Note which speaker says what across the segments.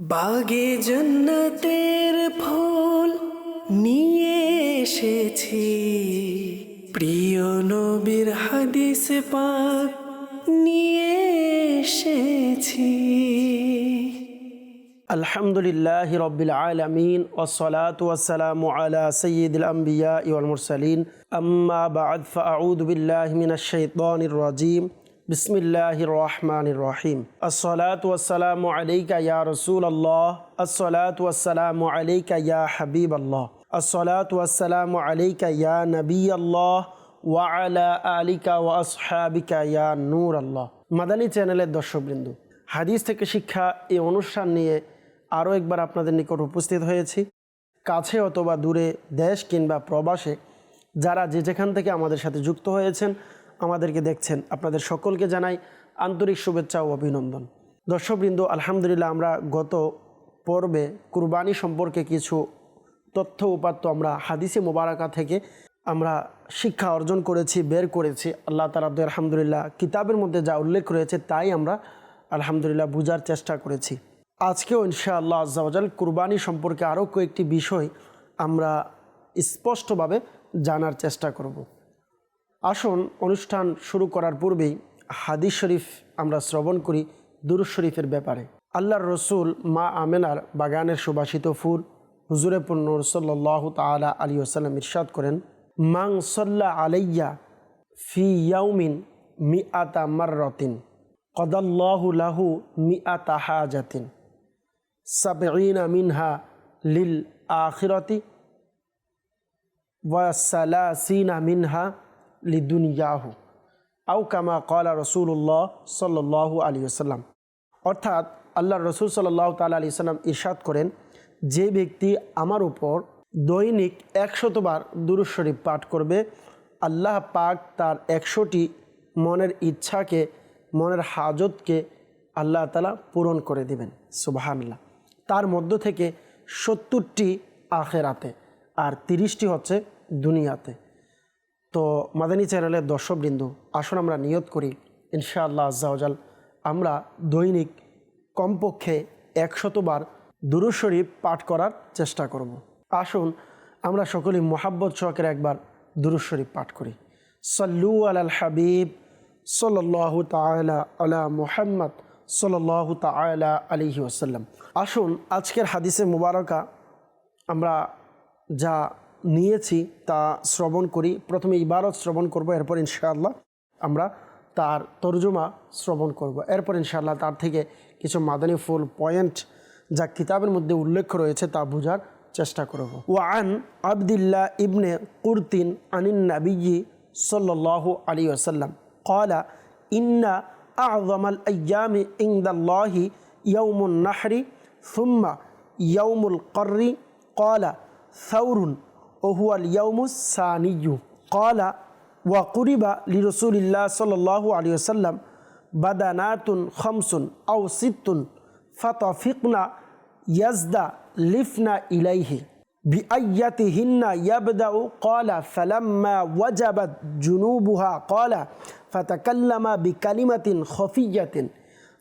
Speaker 1: বাগে জন্নতের ফুল নিয়ে এসেছি। প্রিয় নবীর হাদিস পাক নিয়ে এসেছি।
Speaker 2: আলহামদুলিল্লাহ রবিল আলমিন ওসলাত ওয়াসালাম আলা সঈদ আম্বিয়া ইউল মুরসালিন। আম্মা বাদ ফাউদ বিল্লাহ মিন শাইতানির রাজিম। বিসমিল্লাহ রহমান রহিম আসসালাত ওয়াসালাম আলাইকা ইয়া রসুল আল্লাহ আসসালাত ওয়াসালাম আলাইকা হাবিব আল্লাহ আসসালাত ওয়াসালাম আলাইকা ইয়া নবী আল্লাহ ওয়ালা আলিকা ওয়া আসহাবিকা ইয়া আল্লাহ মাদানী চ্যানেলের দর্শকবৃন্দ, হাদিস থেকে শিক্ষা এই অনুষ্ঠান নিয়ে আরও একবার আপনাদের নিকট উপস্থিত হয়েছি। কাছে অথবা দূরে, দেশ কিংবা প্রবাসে, যারা যে যেখান থেকে আমাদের সাথে যুক্ত হয়েছেন আমাদেরকে দেখছেন। আপনাদের সকলকে জানাই আন্তরিক শুভেচ্ছা ও অভিনন্দন। দর্শকবৃন্দ, আলহামদুলিল্লাহ আমরা গত পর্বে কুরবানি সম্পর্কে কিছু তথ্য উপাত্ত আমরা হাদিসে মোবারকা থেকে আমরা শিক্ষা অর্জন করেছি, বের করেছি। আল্লাহ তালা আলহামদুলিল্লাহ কিতাবের মধ্যে যা উল্লেখ রয়েছে তাই আমরা আলহামদুলিল্লাহ বোঝার চেষ্টা করেছি। আজকেও ইনশাআল্লাহ আজ্জাওয়াজাল কুরবানি সম্পর্কে আরও কয়েকটি বিষয় আমরা স্পষ্টভাবে জানার চেষ্টা করব। আসুন, অনুষ্ঠান শুরু করার পূর্বেই হাদিস শরীফ আমরা শ্রবণ করি দুরুজ শরীফের ব্যাপারে। আল্লাহর রসুল মা আমেনার বাগানের সুবাসিত ফুল হুজুরে পূর্ণর সাল্লাহ তালা আলী আসাল্লাম ইরশাদ করেন মাং সল্লা আলাইয়া ফি ইয়াউমিন মি আতা মাররতিন, কদাল্লাহু লাহু মি আতা হাজাতিন, সাবঈনা মিনহা লিল আখিরতি ওয়াসালাসিনা মিনহা লিদুনিয়াহু আউ কামা কলা রসুল্লাহ সাল্লাহ আলী আসাল্লাম অর্থাৎ আল্লাহ রসুল সাল্লাহ তাল আলি সাল্লাম ইরশাদ করেন, যে ব্যক্তি আমার উপর দৈনিক একশতবার দুরুজ শরীফ পাঠ করবে, আল্লাহ পাক তার একশোটি মনের ইচ্ছাকে, মনের হাজতকে আল্লাহ তালা পূরণ করে দিবেন সুবাহান্লাহ তার মধ্য থেকে সত্তরটি আখেরাতে, আর তিরিশটি হচ্ছে দুনিয়াতে। তো মাদানী চ্যানেলের দর্শকবৃন্দ, আসুন আমরা নিয়ত করি, ইনশাআল্লাহ আজ্জাওজাল আমরা দৈনিক কমপক্ষে একশতবার দুরুজ শরীফ পাঠ করার চেষ্টা করব। আসুন, আমরা সকলেই মোহাব্বত শখের একবার দুরুজ শরীফ পাঠ করি সল্লু আল হাবিব সাল্লাহ তালা আলা মুহাম্মদ সাল্লাহ তালা আলিহি ওসাল্লাম আসুন, আজকের হাদিসে মুবারকা, আমরা যা নিয়েছি তা শ্রবণ করি। প্রথমে ইবারত শ্রবণ করব, এরপর ইনশাআল্লাহ আমরা তার তর্জমা শ্রবণ করব। এরপর ইনশাআল্লাহ তার থেকে কিছু মাদানী ফুল পয়েন্ট যা কিতাবের মধ্যে উল্লেখ রয়েছে তা বোঝার চেষ্টা করব। ওয়ান আবদুল্লাহ ইবনে কুরতিন আনিন নাবিজি সাল্লাহ আলী আসাল্লাম কলা ইন্না আজমাল আয়ামি ইংদাল্লাহি ইয়ৌমুল নাহরি সুম্মা ইয়ৌমুল কর্রি কলা সৌরুন وهو اليوم الثاني قال وقرب لرسول الله صلى الله عليه وسلم بدنات خمس أو ست فطفقنا يزدى لفنا إليه بأيتهن يبدأ قال فلما وجبت جنوبها قال فتكلم بكلمة خفية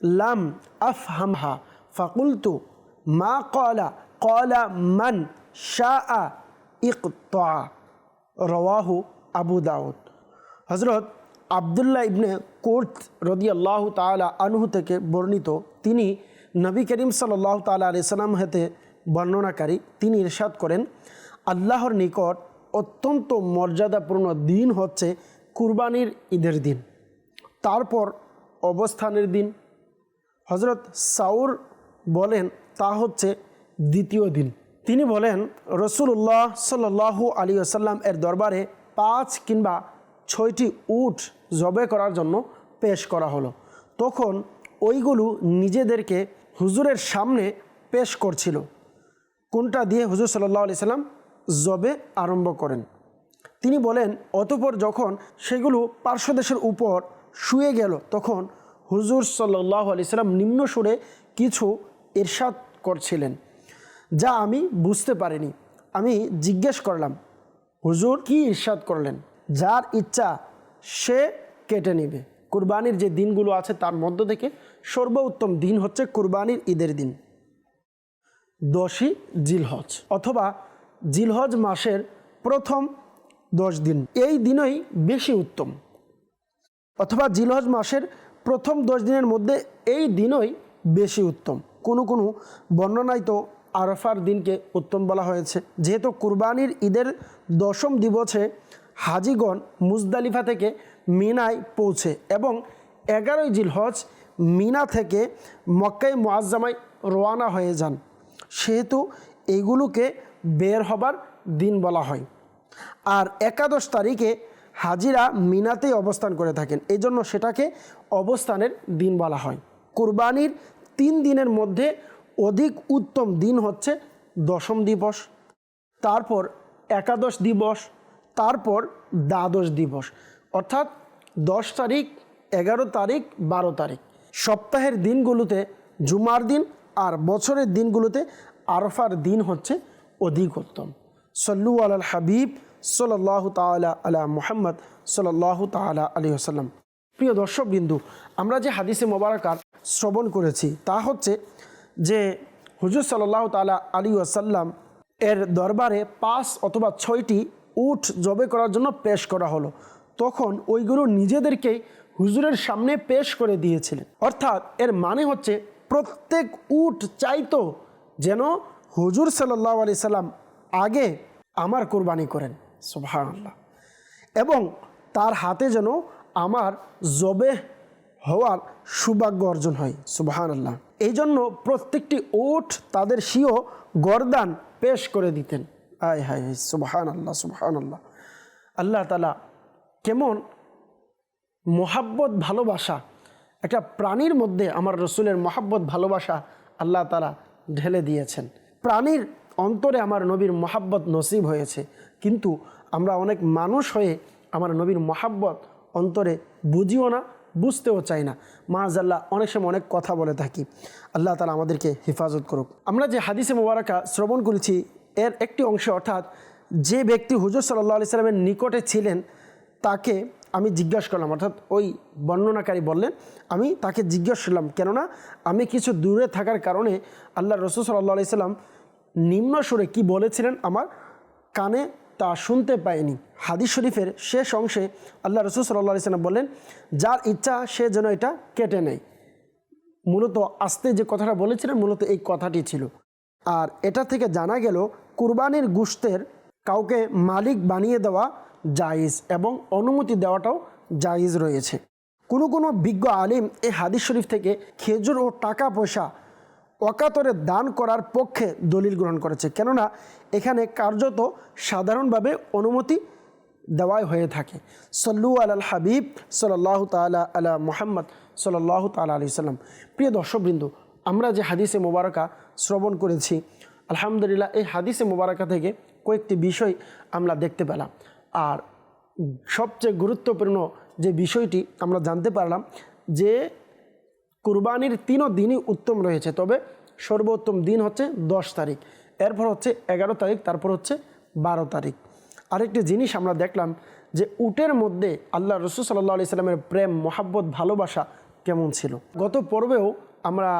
Speaker 2: لم أفهمها فقلت ما قال قال من শাহ ইকতা, রওয়াহু আবু দাউদ। হজরত আবদুল্লাহ ইবনে কোর্ট রদি আল্লাহ তালা আনহু থেকে বর্ণিত, তিনি নবী করিম সাল্লাহ তালা আলি হেতে বর্ণনাকারী। তিনি ইরশাদ করেন, আল্লাহর নিকট অত্যন্ত মর্যাদাপূর্ণ দিন হচ্ছে কুরবানির ঈদের দিন। তারপর অবস্থানের দিন। হজরত সাউর বলেন, তা হচ্ছে দ্বিতীয় দিন। তিনি বলেন রসুল্লাহ সাল্লু আলী আসাল্লাম এর দরবারে পাঁচ কিংবা ছয়টি উট জবে করার জন্য পেশ করা হলো। তখন ওইগুলো নিজেদেরকে হুজুরের সামনে পেশ করছিল। কোনটা দিয়ে হুজুর সাল্লাহ আলি সাল্লাম জবে আরম্ভ করেন? তিনি বলেন, অতপর যখন সেগুলো পার্শ্বদেশের উপর শুয়ে গেল, তখন হুজুর সাল্লাহ আলি সাল্লাম নিম্ন সুরে কিছু ইরশাদ করছিলেন। যা আমি বুঝতে পারিনি। আমি জিজ্ঞেস করলাম, হুজুর, কি ইরশাদ করলেন? যার ইচ্ছা সে কেটে নেবে। কুরবানির যে দিনগুলো আছে তার মধ্য থেকে সর্বোত্তম দিন হচ্ছে কুরবানির ঈদের দিন। দশই জিলহজ অথবা জিলহজ মাসের প্রথম দশ দিন। এই দিনই বেশি উত্তম। অথবা জিলহজ মাসের প্রথম দশ দিনের মধ্যে এই দিনই বেশি উত্তম। কোনো কোনো বর্ণনায় তো আরফার দিনকে উত্তম বলা হয়েছে। যেহেতু কুরবানির ঈদের দশম দিবসে হাজিগণ মুজদালিফা থেকে মিনায় পৌঁছে এবং এগারোই জিলহজ মিনা থেকে মক্কাই মোয়াজ্জামায় রওয়ানা হয়ে যান। সেহেতু এইগুলোকে বের হবার দিন বলা হয়। আর একাদশ তারিখে হাজিরা মিনাতেই অবস্থান করে থাকেন। এই সেটাকে অবস্থানের দিন বলা হয়। কুরবানির তিন দিনের মধ্যে অধিক উত্তম দিন হচ্ছে দশম দিবস, তারপর একাদশ দিবস, তারপর দ্বাদশ দিবস, অর্থাৎ দশ তারিখ, এগারো তারিখ, বারো তারিখ। সপ্তাহের দিনগুলোতে জুমার দিন আর বছরের দিনগুলোতে আরফার দিন হচ্ছে অধিক উত্তম। সল্লু আল হাবিব সাল্লাহ তালা আলা মুহাম্মদ সাল্লাহ তালা আলী আসাল্লাম প্রিয় দর্শক বিন্দু আমরা যে হাদিসে মোবারকার শ্রবণ করেছি, তা হচ্ছে যে হুজুর সাল্লাহ তালা আলী আসাল্লাম এর দরবারে পাঁচ অথবা ছয়টি উঠ জবে করার জন্য পেশ করা হলো। তখন ওইগুলো নিজেদেরকেই হুজুরের সামনে পেশ করে দিয়েছিলেন। অর্থাৎ এর মানে হচ্ছে প্রত্যেক উট চাইতো যেন হুজুর সাল্লাহ আলি সাল্লাম আগে আমার কোরবানি করেন। সুবাহ এবং তার হাতে যেন আমার জবে হওয়ার সৌভাগ্য অর্জন হয় সুবাহান আল্লাহ এই জন্য প্রত্যেকটি ওঠ তাদের সিও গরদান পেশ করে দিতেন। আয় হায় হায় সুবাহান আল্লাহ সুবাহান আল্লাহ আল্লাহ তালা কেমন মোহাব্বত, ভালোবাসা, একটা প্রাণীর মধ্যে আমার রসুলের মহাব্বত, ভালোবাসা আল্লাহ তালা ঢেলে দিয়েছেন। প্রাণীর অন্তরে আমার নবীর মহাব্বত নসিব হয়েছে, কিন্তু আমরা অনেক মানুষ হয়ে আমার নবীর মহাব্বত অন্তরে বুঝিও না বুঝতেও চাই না। মাহাজাল্লাহ অনেক সময় অনেক কথা বলে থাকি। আল্লাহ তালা আমাদেরকে হেফাজত করুক। আমরা যে হাদিসে মোবারকা শ্রবণ করেছি, এর একটি অংশ অর্থাৎ যে ব্যক্তি হুজুর সাল্লাহ আলি সাল্লামের নিকটে ছিলেন, তাকে আমি জিজ্ঞাসা করলাম, অর্থাৎ ওই বর্ণনাকারী বললেন, আমি তাকে জিজ্ঞাসা করলাম, কেননা আমি কিছু দূরে থাকার কারণে আল্লাহ রসুল সাল্লাহ আলি সাল্লাম নিম্ন সুরে কী বলেছিলেন আমার কানে তা শুনতে পায়নি। হাদিস শরীফের শেষ অংশে আল্লাহ রসুল সাল্লাহ সাল্লাম বললেন, যার ইচ্ছা, সে যেন এটা কেটে নেয়। মূলত আস্তে যে কথাটা বলেছিলেন, মূলত এই কথাটি ছিল। আর এটা থেকে জানা গেল, কুরবানির গুস্তের কাউকে মালিক বানিয়ে দেওয়া জায়েজ এবং অনুমতি দেওয়াটাও জায়েজ রয়েছে। কোনো কোনো বিজ্ঞ আলিম এই হাদিস শরীফ থেকে খেজুর ও টাকা পয়সা অকাতরে দান করার পক্ষে দলিল গ্রহণ করেছে। কেননা, এখানে কার্যত সাধারণভাবে অনুমতি দেওয়াই হয়ে থাকে। সল্লু আল হাবিব সাল্লাহ তালা আলা মোহাম্মদ সাল্লাহ তালা আলি সাল্লাম। প্রিয় দর্শকবৃন্দ, আমরা যে হাদিসে মোবারকা শ্রবণ করেছি, আলহামদুলিল্লাহ এই হাদিসে মোবারকা থেকে কয়েকটি বিষয় আমরা দেখতে পেলাম। আর সবচেয়ে গুরুত্বপূর্ণ যে বিষয়টি আমরা জানতে পারলাম যে কুরবানির তিনও দিনই উত্তম রয়েছে, তবে সর্বোত্তম দিন হচ্ছে দশ তারিখ। এরপর হচ্ছে এগারো তারিখ, তারপর হচ্ছে বারো তারিখ। আরেকটি জিনিস আমরা দেখলাম যে উটের মধ্যে আল্লাহ রসুল সাল্লাহ আলি সাল্লামের প্রেম, মহাব্বত, ভালোবাসা কেমন ছিল? গত পর্বেও আমরা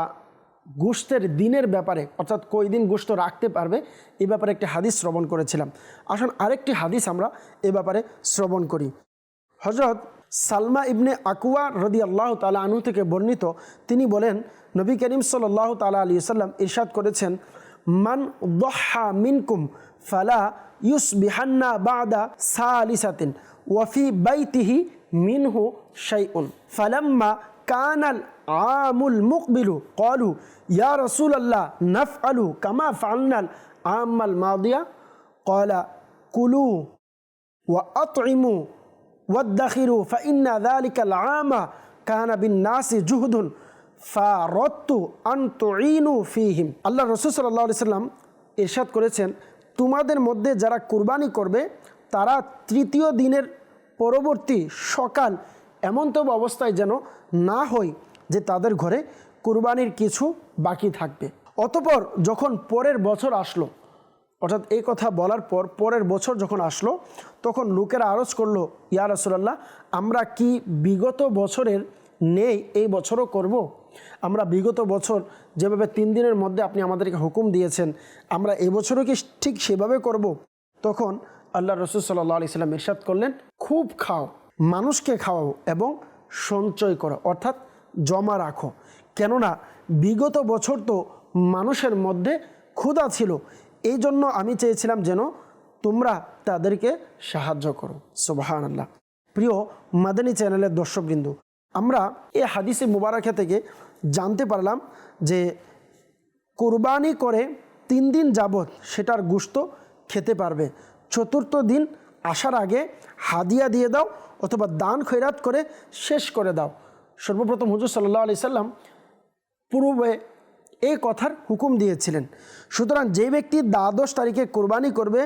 Speaker 2: গোষ্ঠের দিনের ব্যাপারে, অর্থাৎ কই দিন গোষ্ঠ রাখতে পারবে, এ ব্যাপারে একটি হাদিস শ্রবণ করেছিলাম। আসুন আরেকটি হাদিস আমরা এ ব্যাপারে শ্রবণ করি। হজরত সালমা ইবনে আকুয়া রদি আল্লাহ তালা আনু থেকে বর্ণিত, তিনি বলেন, নবী করিম সাল্লাহ তালা আলী সাল্লাম ইরশাদ করেছেন, মান দহা মিনকুম ফালা ইউস বিহান্না বাদা সালিসাতিন ওয়াফি বাইতিহি মিনহু শাইউন। ফালাম্মা কানাল আমুল মুকবিলু কলু ইয়া রসুল আল্লাহ নফ আলু কামা ফালনাল আমাল মাদিয়া? কলা কুলু ওয়া আতইমু ওয়াদ্দাখিরু ফা ইন্না দালিকাল আমা কাহানা বিন নাসি জুহদুন ফা রত্তু আন্তইনু ফিহিম। আল্লাহ রসুল সাল্লাহ সাল্লাম ইরশাদ করেছেন, তোমাদের মধ্যে যারা কুরবানি করবে, তারা তৃতীয় দিনের পরবর্তী সকাল এমনতব অবস্থায় যেন না হয় যে তাদের ঘরে কুরবানির কিছু বাকি থাকবে। অতপর যখন পরের বছর আসলো অর্থাৎ এই কথা বলার পর পরের বছর যখন আসলো, তখন লোকেরা আরজ করল, ইয়া রসুলাল্লাহ, আমরা কি বিগত বছরের নেই, এই বছরও করব। আমরা বিগত বছর যেভাবে তিন দিনের মধ্যে আপনি আমাদেরকে হুকুম দিয়েছেন, আমরা এবছরও কি ঠিক সেভাবে করব। তখন আল্লাহ রসুল সাল্লাহ আলি সাল্লাম ইরশাদ করলেন, খুব খাও, মানুষকে খাওয়াও এবং সঞ্চয় করো, অর্থাৎ জমা রাখো কেননা বিগত বছর তো মানুষের মধ্যে ক্ষুধা ছিল এই জন্য আমি চেয়েছিলাম যেন তোমরা তাদেরকে সাহায্য করো। সুবাহান আল্লাহ প্রিয় মাদানী চ্যানেলের দর্শকবৃন্দ, আমরা এই হাদিসে মুবারকা থেকে জানতে পারলাম যে কোরবানি করে তিন দিন যাবৎ সেটার গুস্ত খেতে পারবে। চতুর্থ দিন আসার আগে হাদিয়া দিয়ে দাও অথবা দান খৈরাত করে শেষ করে দাও। সর্বপ্রথম হুজুর সাল্লাহ আলি সাল্লাম পূর্বে এই কথার হুকুম দিয়েছিলেন। সুতরাং যে ব্যক্তি দ্বাদশ তারিখে কোরবানি করবে,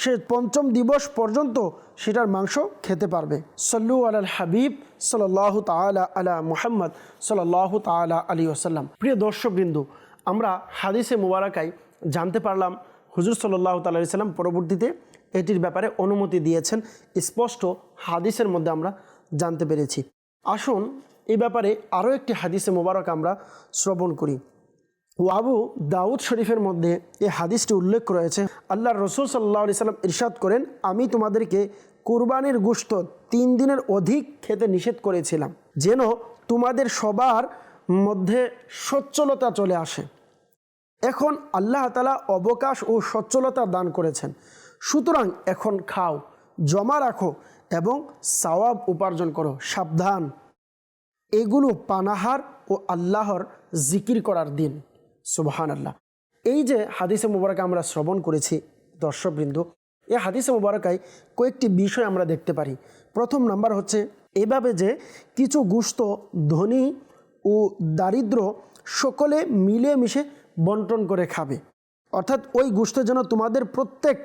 Speaker 2: সে পঞ্চম দিবস পর্যন্ত সেটার মাংস খেতে পারবে। সল্লু আল হাবিব সাল্লাহ তালা আলা মুহাম্মদ সাল্লাহ তালা আলী আসাল্লাম প্রিয় দর্শকবৃন্দু, আমরা হাদিসে মুবারাকায় জানতে পারলাম, হুজুর সাল্লাহ তাল্লাহ সাল্লাম পরবর্তীতে এটির ব্যাপারে অনুমতি দিয়েছেন। স্পষ্ট হাদিসের মধ্যে আমরা জানতে পেরেছি। আসুন, এই ব্যাপারে আরও একটি হাদিসে মোবারক আমরা শ্রবণ করি। ওয়াবু দাউদ শরীফের মধ্যে এই হাদিসটি উল্লেখ রয়েছে আল্লাহ রসুল সাল্লাহ সাল্লাম ইরশাদ করেন, আমি তোমাদেরকে কুরবানির গোশত তিন দিনের অধিক খেতে নিষেধ করেছিলাম, যেন তোমাদের সবার মধ্যে সচ্ছলতা চলে আসে। এখন আল্লাহ তালা অবকাশ ও সচ্ছলতা দান করেছেন। সুতরাং এখন খাও, জমা রাখো এবং সওয়াব উপার্জন করো, সাবধান। এগুলো পানাহার ও আল্লাহর জিকির করার দিন। সুবহান আল্লাহ এই যে হাদিসে মুবারকা আমরা শ্রবণ করেছি, দর্শকবৃন্দ এই হাদিসে মুবারকায় কয়েকটি বিষয় আমরা দেখতে পারি। প্রথম নাম্বার হচ্ছে, এভাবে যে কিছু গুস্ত, ধনী ও দারিদ্র সকলে মিলে মিশে বন্টন করে খাবে। অর্থাৎ ওই গুস্ত যেন তোমাদের প্রত্যেক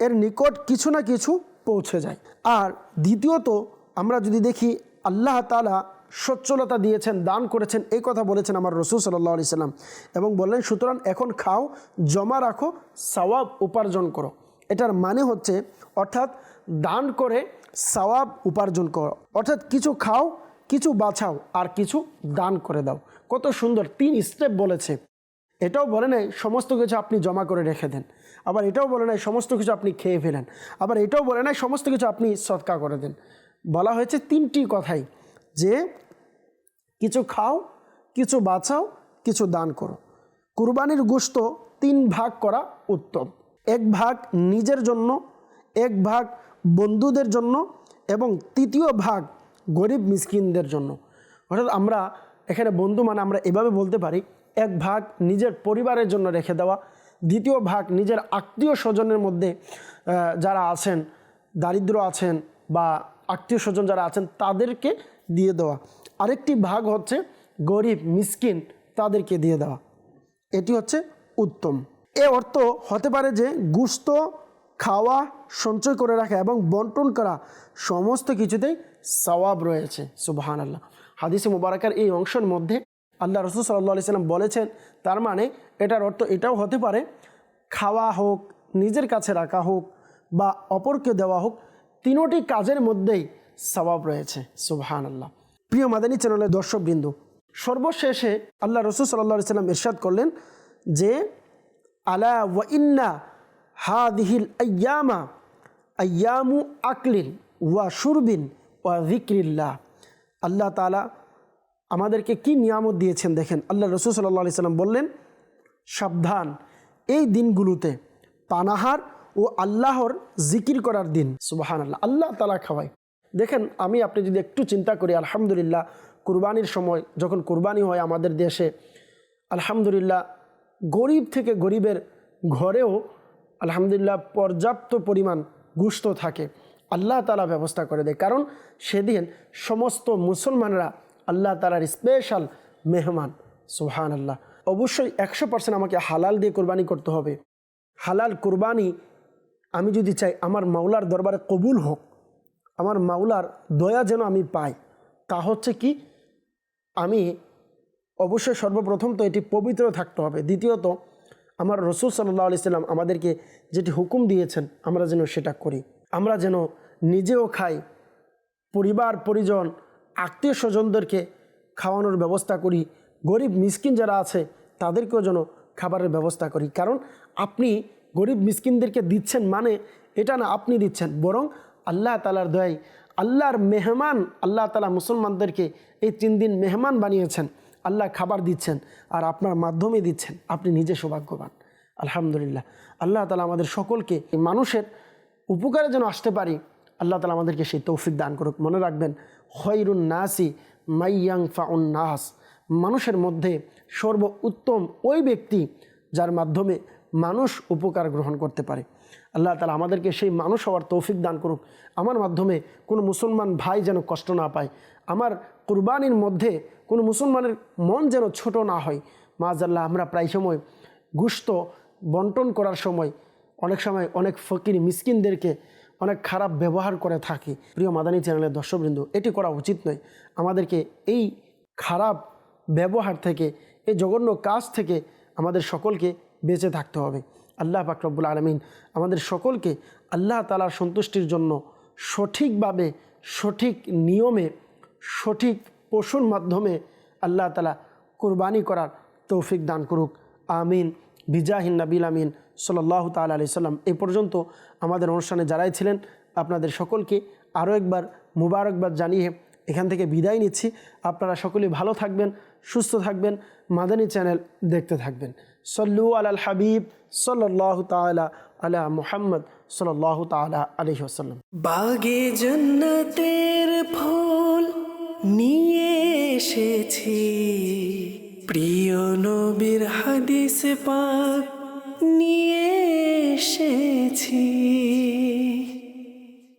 Speaker 2: এর নিকট কিছু না কিছু পৌঁছে যায়। আর দ্বিতীয়ত, আমরা যদি দেখি, আল্লাহ তালা সচ্ছলতা দিয়েছেন, দান করেছেন, এই কথা বলেছেন আমার রসুল সাল্লাহ আলি সাল্লাম এবং বললেন, সুতরাং এখন খাও, জমা রাখো, সওয়াব উপার্জন করো। এটার মানে হচ্ছে, অর্থাৎ দান করে, সওয়াব উপার্জন করো। অর্থাৎ কিছু খাও, কিছু বাছাও, আর কিছু দান করে দাও। কত সুন্দর, তিন স্টেপ বলেছে। এটাও বলে নাই, সমস্ত কিছু আপনি জমা করে রেখে দেন। আবার এটাও বলে নাই, সমস্ত কিছু আপনি খেয়ে ফেলেন। আবার এটাও বলে নাই, সমস্ত কিছু আপনি সৎকা করে দেন। বলা হয়েছে তিনটি কথাই, যে কিছু খাও, কিছু বাঁচাও, কিছু দান করো। কুরবানির গোস্ত তিন ভাগ করা উত্তম। এক ভাগ নিজের জন্য, এক ভাগ বন্ধুদের জন্য এবং তৃতীয় ভাগ গরিব মিসকিনদের জন্য। অর্থাৎ আমরা এখানে বন্ধু মানে আমরা এভাবে বলতে পারি, এক ভাগ নিজের পরিবারের জন্য রেখে দেওয়া, দ্বিতীয় ভাগ নিজের আত্মীয় স্বজনের মধ্যে যারা আছেন, দারিদ্র আছেন বা আত্মীয় স্বজন যারা আছেন, তাদেরকে দিয়ে দেওয়া। আরেকটি ভাগ হচ্ছে গরিব, মিসকিন তাদেরকে দিয়ে দেওয়া। এটি হচ্ছে উত্তম। এ অর্থ হতে পারে যে গুস্ত, খাওয়া, সঞ্চয় করে রাখা এবং বন্টন করা সমস্ত কিছুতেই সওয়াব রয়েছে। সুবাহান আল্লাহ হাদিসে মুবারকার এই অংশের মধ্যে আল্লাহ রসুল সাল্লাহ আলি সাল্লাম বলেছেন, তার মানে এটার অর্থ এটাও হতে পারে, খাওয়া হোক, নিজের কাছে রাখা হোক বা অপরকে দেওয়া হোক, তিনোটি কাজের মধ্যেই সবাব রয়েছে সুবহান আল্লাহ প্রিয় মাদানী চ্যানেলের দর্শকবৃন্দ, সর্বশেষে আল্লাহ রসুল সাল্লাহ সাল্লাম ইরশাদ করলেন যে, আলা ওয়া ইন্না হাদিহিল আয়ামা আয়ামু আকলিন ওয়া সুরবিন ওয়া জিক্রিল্লাহ আল্লাহ তালা আমাদেরকে কি নিয়ামত দিয়েছেন দেখেন, আল্লাহ রসুল সাল্লাহ সাল্লাম বললেন, সাবধান, এই দিনগুলোতে পানাহার ও আল্লাহর জিকির করার দিন। সুবাহান আল্লাহ আল্লাহ তালা খাওয়ায়। দেখেন, আমি আপনি যদি একটু চিন্তা করি, আলহামদুলিল্লাহ, কুরবানির সময় যখন কুরবানি হয় আমাদের দেশে, আলহামদুলিল্লাহ, গরিব থেকে গরিবের ঘরেও, আলহামদুলিল্লাহ, পর্যাপ্ত পরিমাণ গুস্ত থাকে। আল্লাহ তালা ব্যবস্থা করে দেয়। কারণ সেদিন সমস্ত মুসলমানরা আল্লাহ তালার স্পেশাল মেহমান। সুহান আল্লাহ অবশ্যই একশো পার্সেন্ট আমাকে হালাল দিয়ে কোরবানি করতে হবে। হালাল কোরবানি আমি যদি চাই, আমার মাওলার দরবারে কবুল হোক। আমার মাওলার দয়া যেন আমি পাই। তা হচ্ছে কি? আমি অবশ্যই সর্বপ্রথম তো এটি পবিত্র থাকতে হবে। দ্বিতীয়ত, আমার রসুল সাল্লাহ আলি সাল্লাম আমাদেরকে যেটি হুকুম দিয়েছেন, আমরা যেন সেটা করি। আমরা যেন নিজেও খাই। পরিবার, পরিজন, আত্মীয় স্বজনদেরকে খাওয়ানোর ব্যবস্থা করি। গরিব, মিসকিন যারা আছে, তাদেরকেও যেন খাবারের ব্যবস্থা করি। কারণ আপনি গরিব, মিসকিনদেরকে দিচ্ছেন মানে এটা না, আপনি দিচ্ছেন। বরং আল্লাহ তালার দয়াই আল্লাহর মেহমান, আল্লাহ তালা মুসলমানদেরকে এই তিন দিন মেহমান বানিয়েছেন। আল্লাহ খাবার দিচ্ছেন আর আপনার মাধ্যমে দিচ্ছেন। আপনি নিজে সৌভাগ্যবান। আলহামদুলিল্লাহ। আল্লাহ তালা আমাদের সকলকে মানুষের উপকারে যেন আসতে পারি, আল্লাহ তালা আমাদেরকে সেই তৌফিক দান করুক। মনে রাখবেন খৈরুন নাসি মাইয়াং ফাউন নাস। মানুষের মধ্যে সর্ব উত্তম ওই ব্যক্তি যার মাধ্যমে মানুষ উপকার গ্রহণ করতে পারে। আল্লাহ তালা আমাদেরকে সেই মানুষ হওয়ার তৌফিক দান করুক। আমার মাধ্যমে কোনো মুসলমান ভাই যেন কষ্ট না পায়। আমার কুরবানির মধ্যে কোনো মুসলমানের মন যেন ছোট না হয়। মাজাল্লাহ, আমরা প্রায় সময় গুস্ত বন্টন করার সময় অনেক সময় অনেক ফকির মিসকিনদেরকে অনেক খারাপ ব্যবহার করে থাকি। প্রিয় মাদানী চ্যানেলের দর্শকবৃন্দ, এটি করা উচিত নয়। আমাদেরকে এই খারাপ ব্যবহার থেকে, এই জঘন্য কাজ থেকে আমাদের সকলকে বেঁচে থাকতে হবে। আল্লাহ পাকরব্বুল আলমিন আমাদের সকলকে আল্লাহ তালার সন্তুষ্টির জন্য সঠিকভাবে, সঠিক নিয়মে, সঠিক পশুর মাধ্যমে আল্লাহ তালা কুরবানি করার তৌফিক দান করুক। আমিন। বিজাহিন নাবিল আমিন। সাল্লাহ তাল আলি সাল্লাম। এ পর্যন্ত আমাদের অনুষ্ঠানে যারাই ছিলেন, আপনাদের সকলকে আরও একবার মুবারকবাদ জানিয়ে এখান থেকে বিদায় নিচ্ছি। আপনারা সকলে ভালো থাকবেন, সুস্থ থাকবেন। মাদানী চ্যানেল দেখতে থাকবেন। সল্লু আলাল হাবিব সল্লাহ তালা আলা মুহাম্মদ সল্লাহ তালা আলি আসাল্লাম
Speaker 1: বাগে জন্নতের ফুল নিয়ে এসেছি। প্রিয় নবীর হাদিস পাক নিয়ে এসেছি।